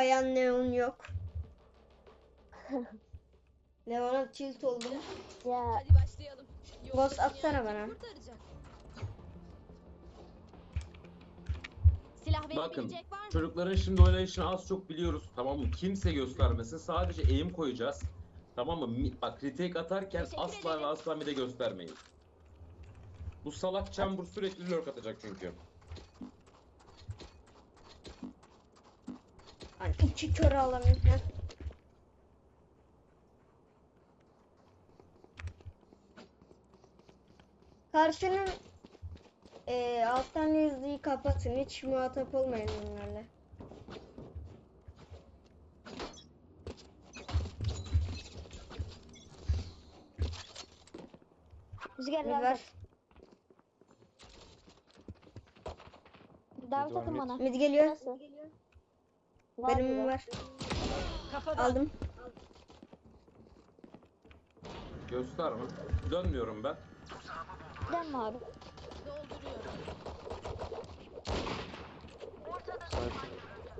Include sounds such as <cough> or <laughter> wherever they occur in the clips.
kayan neon yok. <laughs> Neon'a tilt oldum. Ya Hadi başlayalım. Boss atsana bana. Kurtaracak. Silah Bakın verebilecek var mı? çocukların şimdi oynayışını az çok biliyoruz tamam mı? Kimse göstermesin sadece eğim koyacağız. Tamam mı? Mi- Bak retake atarken Teşekkür asla ederim. ve asla mide göstermeyin. Bu salak chamber sürekli lurk atacak çünkü. Hani iki kör alamıyorum. Heh. Karşının eee alttan yüzlüğü kapatın. Hiç muhatap olmayın onlarla. rüzgar ver. Davet atın bana. Mid geliyor. Nasıl? Var Benim var. Aldım. Gösterme. Dönmüyorum ben. Dönme abi. Dolduruyorum.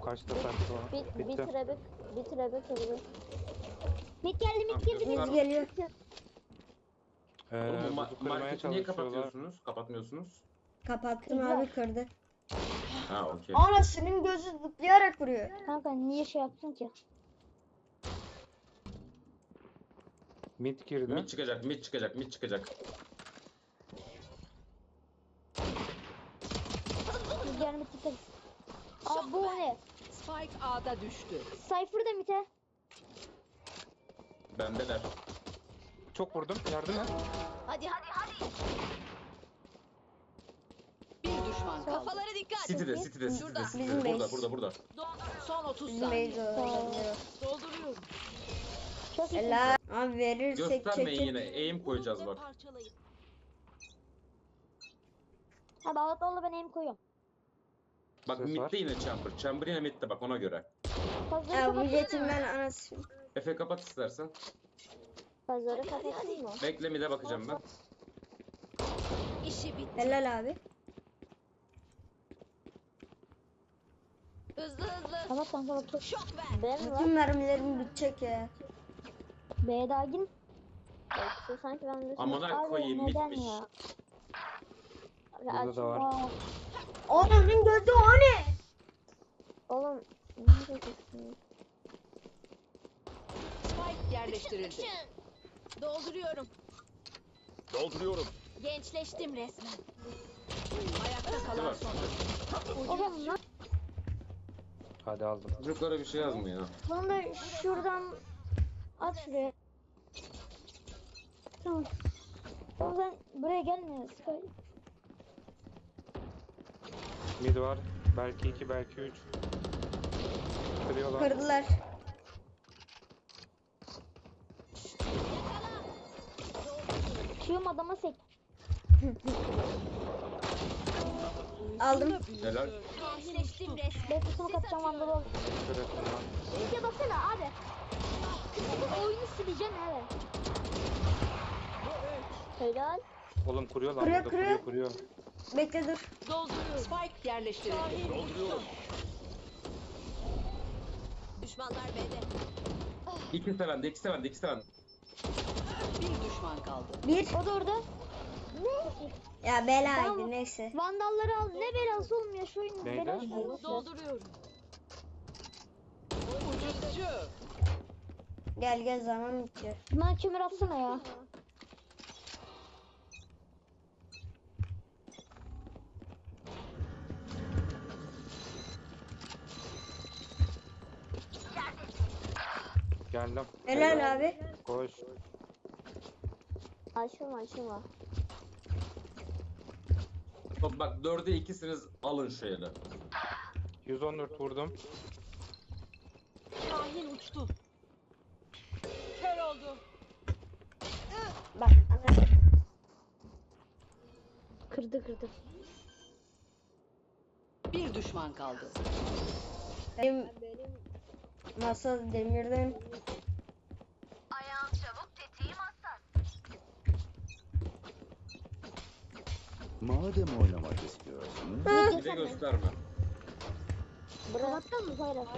Kaçta saçma? Bir, bir Bitti. trebek, bir trebek hızlı. Mid geldi, mid Tamam, Mid geliyor. Ee, Oğlum bu ma- buzu kırmaya marketi niye çalışıyorlar. kapatıyorsunuz? Kapatmıyorsunuz. Kapattım abi kırdı. Ha okey. Anasının gözü zıplayarak vuruyor. Kanka niye şey yaptın ki? Mid girdi. Mid çıkacak, mid çıkacak, mid çıkacak. Mid dikkat. Aa bu ne? Spike A'da düştü. Cypher da mid'e. Bendeler. Çok vurdum. Yardım et. Hadi hadi hadi. Düşman kaldı. Kafalara dikkat. City'de, City'de, City'de, Şurada. City'de. Bizim Burada, base. burada, burada. Son 30 Bizim saniye. base olabilir. Dolduruyorum. Çok iyi. Helal. Abi verirsek Göstermeyin çekin. yine. Aim koyacağız bak. Parçalayın. Abi alt oğlu ben aim koyuyorum. Bak Ses var. midde yine chamber. Chamber yine midde bak ona göre. Fazla Ya bu kapat. jetin ben anası. Efe kapat istersen. Fazla kapatayım mı? Bekle mid'e bakacağım ben. İşi bitti. Helal abi. Hızlı hızlı. Kapat kanka bak. Şok ver. B mi var? Bütün mermilerim bitecek ya. B daha gir. Yoksa sanki ben de... Amına koyayım, neden bitmiş. ya? Burada da var. Aa, Anasının gözü o ne? Oğlum. Spike yerleştirildi. Dolduruyorum. Dolduruyorum. Gençleştim resmen. Ayakta kalan son. Oğlum. Hadi aldım. Çocuklara bir şey yazmıyor. Bunu da şuradan at şuraya. Tamam. Oğlum sen buraya gelme. Sky. Mid var. Belki 2, belki 3. Kırıyorlar. Kırdılar. Şuyum adama sek. <laughs> Aldım. Helal. Gençleştim resmen. Bekle sonu kapacağım vandal ol. Kır ettim İlke baksana abi. Bu oyunu sileceğim evet. Helal. lan. Oğlum kuruyorlar. Kuruyor, burada kuruyor. kuruyor, kuruyor. Bekle dur. Dolduruyorum. Spike yerleştirildi. Dolduruyorum. Düşmanlar B'de. İki sevende, iki sevende, iki sevende. Bir düşman kaldı. Bir. O da orada. Ya belaydı Tamam. neyse. Vandalları al. Ne belası olmuyor şu oyun. Neydi? Belaş mı? Dolduruyorum. Ucuzcu. Gel gel zaman bitiyor. Bana kömür atsana ya. Geldim. Helal abi. Koş. Açılma açılma. Bak, bak dörde ikisiniz alın şöyle. 114 vurdum. Şahin uçtu. Kör oldu. Bak. ana- Kırdı kırdı. Bir düşman kaldı. Benim masa demirden. Madem oynamak istiyorsunuz, Bir de gösterme. Kapattın mı Poyraz?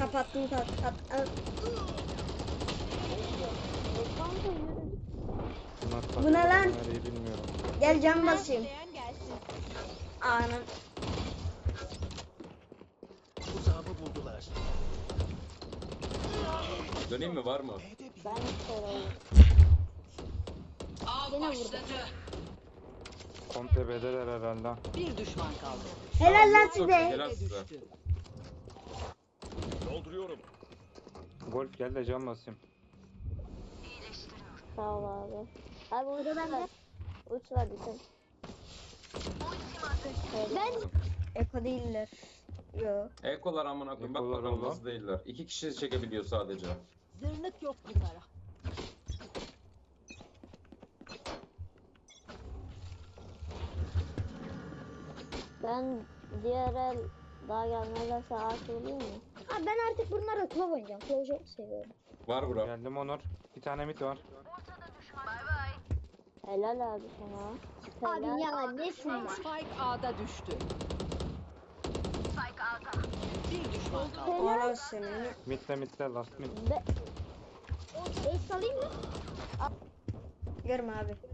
Kapattım tat. tat- Bu ne lan? Bilmiyorum. Gel cam basayım. Anam. Tuzağımı buldular. Döneyim mi var mı? Ben Yine vurdu. başladı. Komple bedeler herhalde. Bir düşman kaldı. Helal lan size. helal size. Düştü. Dolduruyorum. Golf gel de cam basayım. Sağ ol abi. Abi uç var. Uç var bütün. Ben Eko değiller. Yo. Ekolar amına koyayım. Bak Ekolar bakalım ama. nasıl değiller. İki kişi çekebiliyor sadece. Zırnık yok bunlara. Ben diğer el daha gelmezlerse ağaç olayım mı? Abi ben artık bunlarla klov oynayacağım. Klov çok seviyorum. Var bura. Geldim Onur. Bir tane mit var. Helal abi sana. Helal. Abi ya nesin? Spike A'da düştü. Bir düşman kaldı. Helal. Oğlan senin. Mitte mitte last mit. Be... El salayım mı? Görme abi.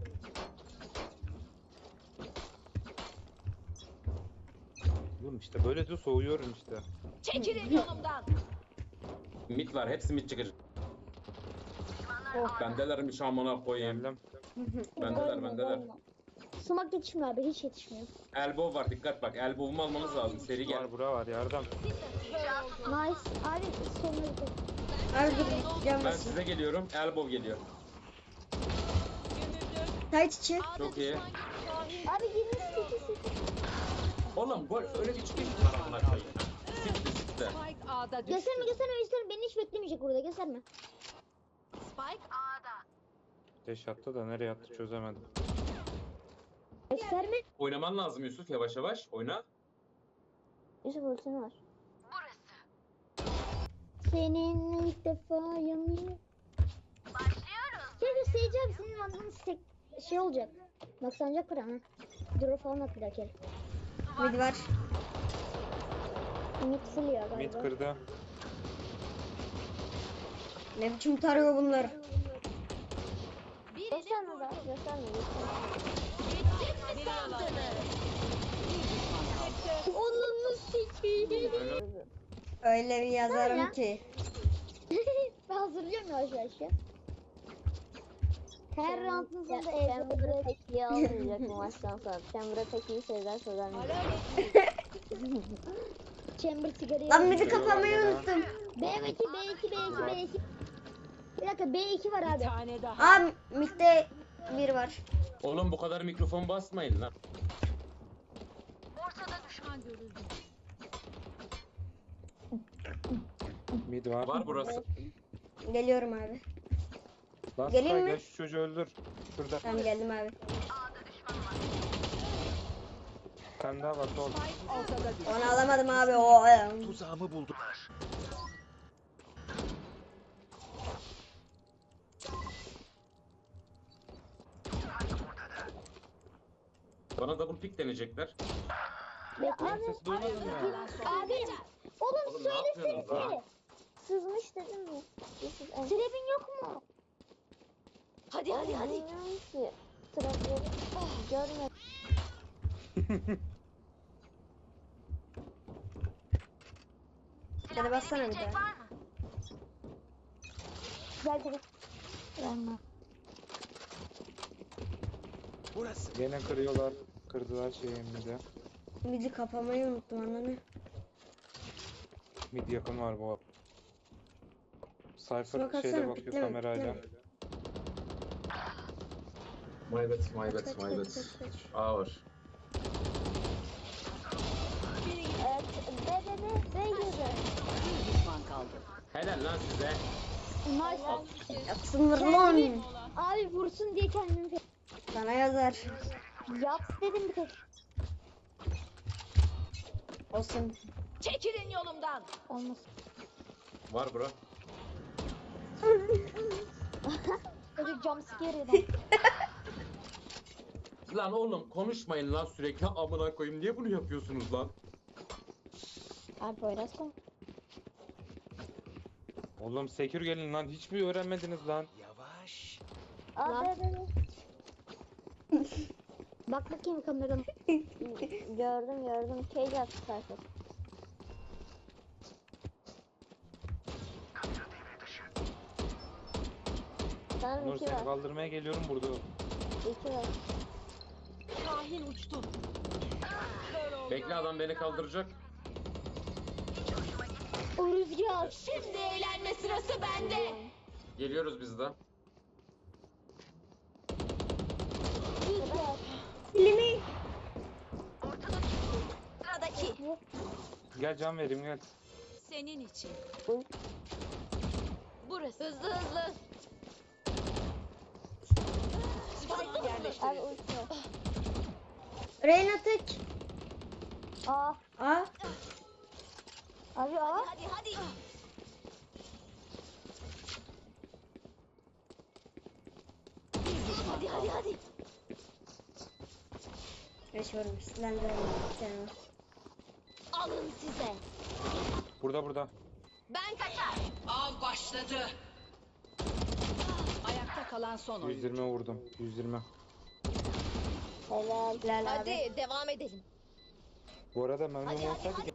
Oğlum işte böyle de soğuyorum işte. Çekilin yolumdan. Mit var. Hepsi mit çıkacak. Oh. Bendelermiş amına koyayım. Geldim. Bendeler bendeler. Sumak yetişmiyor abi hiç yetişmiyor. Elbow var dikkat bak. Elbow'umu almamız lazım. Seri gel. Var bura var yardım. Nice. Abi sonuna gidelim. Cam Ben basayım. size geliyorum. Elbow geliyor. Tight içi. Çok iyi. Abi 28 Oğlum gol öyle bir çıkış var amına koyayım. Siktir siktir. Spike A'da düştü. Gösterme gösterme gösterme. Beni hiç beklemeyecek burada gösterme. Spike Deş attı da nereye attı çözemedim. Gösterme. Oynaman lazım Yusuf yavaş yavaş. Oyna. Yusuf ultin var. Seninle ilk defa yanıyor. Başlıyoruz. Şey göstereceğim senin adın tek şey olacak. Maksanacak para ha. Dura falan at bir dakika. Mid var. Mid full ya galiba. Mit kırdı. Ne biçim tarıyor bunlar? Gösterme daha gösterme. mi sandınız? Onu sikiyim. Öyle bir yazarım ya. ki. <laughs> ben hazırlıyorum yavaş yavaş ya. Her roundun sonunda Chamber'ı tekliğe almayacak bu maçtan sonra. Chamber'a tekliği şeyler söyler mi? <laughs> Chamber sigarayı Lan Geliyorlar kapamayı unuttum. B2, B2, B2, B2. Bir dakika B2 var Bir abi. tane daha. Aa midde bir var. Oğlum bu kadar mikrofon basmayın lan. Mid var. Var burası. Geliyorum abi. Last Geleyim try, mi? gel şu çocuğu öldür. Şurada. Tamam geldim abi. Bir tane daha var sol. Onu alamadım abi. O. Tuzağımı buldular. Bana double pick deneyecekler. Bekle. Benim sesi duymadın mı? Abi. Oğlum Oğlum ne yapıyorsunuz lan? söylesene. Sızmış dedim mi? Trebin yok mu? Hadi hadi hadi. Ki. Trapleri görmedim. Hadi bassana bir daha. Gel gel. Verme. Burası. Gene kırıyorlar. Kırdılar şeyi midi. Midi kapamayı unuttum anladın Mid yakın var bu. Cypher Smoke şeyle bakıyor kamerayla. pikleme. My bad, my Kaç, bad, kaç, my kaç, bad. kaç, kaç. A var. Evet. B B B B girdi. Bir düşman kaldı. Helal lan size. Nice. Yatsınlar lan. Abi vursun diye kendimi fe- Sana yazar. Yap dedim bir tek. Olsun. Çekilin yolumdan. Olmaz. Var bura. Çocuk jumpscare yedi. <laughs> Lan oğlum konuşmayın lan sürekli amına koyayım. Niye bunu yapıyorsunuz lan? Abi Poyraz da. Oğlum sekür gelin lan. Hiç mi öğrenmediniz lan? Yavaş. Abi abi. <laughs> Bak bakayım kameram. <laughs> gördüm gördüm. Cage attı sayfa. Sanırım Nur iki seni var. kaldırmaya geliyorum burada. İki var. Kahin uçtu. Bekle adam beni kaldıracak. O rüzgar. Şimdi eğlenme sırası bende. Geliyoruz biz de. Rüzgar. Filmi. Sıradaki. Gel can vereyim gel. Senin için. Burası. Hızlı hızlı. Spike Abi yerleştirildi. Reyna tek. Aa. Aa. Abi aa. Hadi hadi. Hadi hadi hadi. Beş vurmuş. Slenderman. Canım. Alın size. Burada burada. Ben kaçar. Av başladı. Ayakta kalan son oyuncu. 120 vurdum. 120. Helal. Helal abi. Hadi devam edelim. Bu arada mermim Hadi, hadi, olsaydı hadi.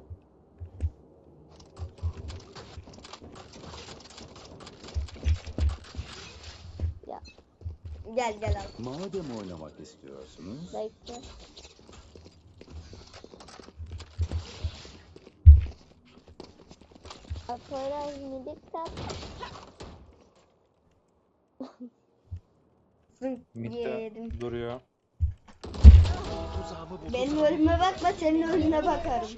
Gel gel abi. Madem oynamak istiyorsunuz, Bekle. Abi Poyraz midik tat. Midde yedim. duruyor. Tuzağımı buldular. Benim önüme bakma senin önüne bakarım.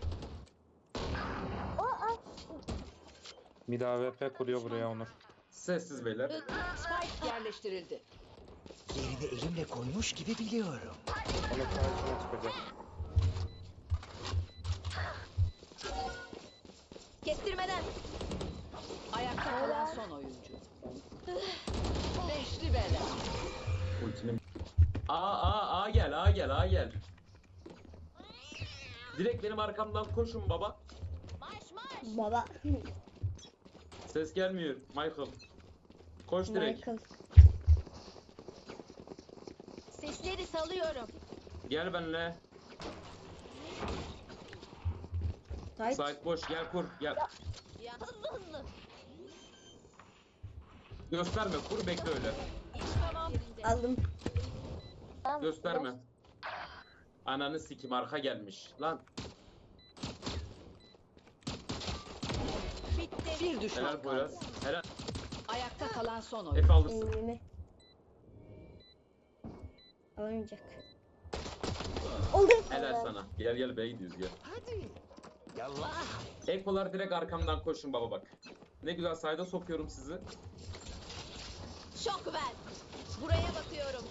Mid AWP kuruyor buraya Onur. Sessiz beyler. Spike yerleştirildi. Yerini elimle koymuş gibi biliyorum. Onur karşına çıkacak. Kestirmeden. Ayakta kalan son oyuncu. Beşli bela. Ultinin. A A A gel A gel A gel. Direkt benim arkamdan koşun baba. Marş marş. Baba. Ses gelmiyor Michael. Koş direkt. Michael. Sesleri salıyorum. Gel benimle. Tight. Sait boş gel kur gel. Ya hızlı hızlı. Gösterme kur bekle öyle. İş tamam. Aldım. Gösterme. Ananı sikim arka gelmiş. Lan Bitti. Bir düşman helal kaldı. Poyraz. Helal. Ayakta kalan son oyuncu. F alırsın. Elimi. Alamayacak. Oldu. Helal sana. Gel gel B'ye gidiyoruz gel. Hadi. Yallah. Ekolar direkt arkamdan koşun baba bak. Ne güzel sayda sokuyorum sizi. Şok ver. Buraya bakıyorum.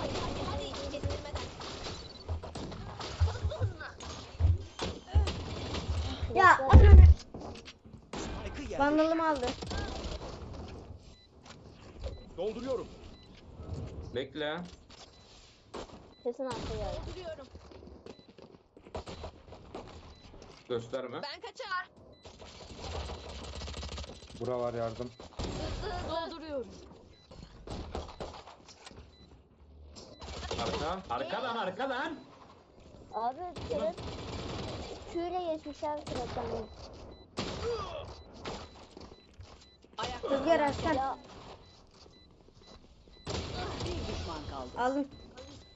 Hadi hadi Ya yerleştir. Vandalımı aldı. Dolduruyorum. Bekle. Kesin arka geldi. Duruyorum. Gösterme. Ben kaçar. Bura var yardım. Hızlı hızlı. Dolduruyorum. Arka. Arka lan arka lan. Abi Serhat Q'yle geçmiş abi. Ayakta Rüzgar bir düşman kaldı. Aldım.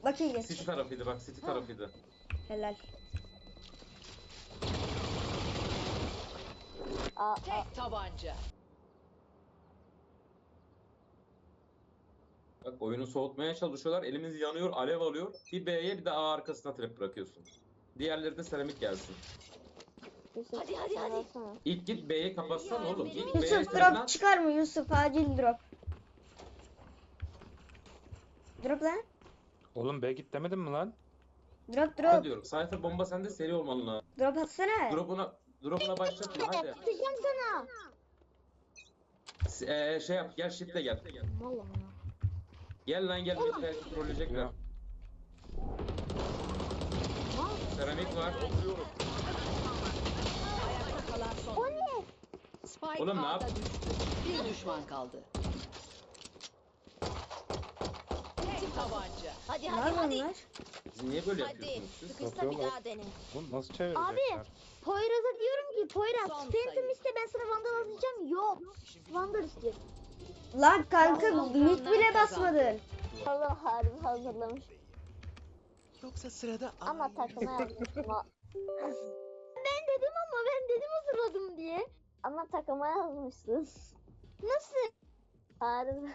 Bak iyi. City tarafıydı bak City tarafıydı. Helal. Tek tabanca. Bak oyunu soğutmaya çalışıyorlar. Elimiz yanıyor, alev alıyor. Bir B'ye bir de A arkasına trap bırakıyorsun. Diğerleri de seramik gelsin. Hadi, hadi, hadi. İlk git B'ye kapatsan oğlum. İlk B'ye Yusuf drop çıkar mı Yusuf? Acil drop. Drop lan. Oğlum B git demedim mi lan? Drop drop. diyorum? Cypher bomba sende seri olman lazım. Drop atsana. Drop'una drop'una başlatma hadi. Tutacağım sana. S- Ee, şey yap gel shift'le gel. Vallahi. Gel lan gel bir belki trolleyecekler. Ya. Seramik var. O ne? Spike Oğlum ne yap- düştü. Bir düşman kaldı. Tek tabanca. Hadi Ne hadi hadi. yapıyorlar? Siz niye böyle Hadi. yapıyorsunuz siz? Sıkışsa bir Yapıyorlar. daha dene. Bunu nasıl çevirecekler? Poyraz'a diyorum ki Poyraz Son Phantom sayı. iste ben sana Vandal atacağım. Yok. Vandal istiyor. Lan kanka Saldıranlar mid bile kazandı. basmadın. Allah harbi hazırlamış. Yoksa sırada Ama aynı- takıma yazmıştım o. ben dedim ama ben dedim hazırladım diye. Ama takıma yazmışsın. <laughs> Nasıl? Harbi.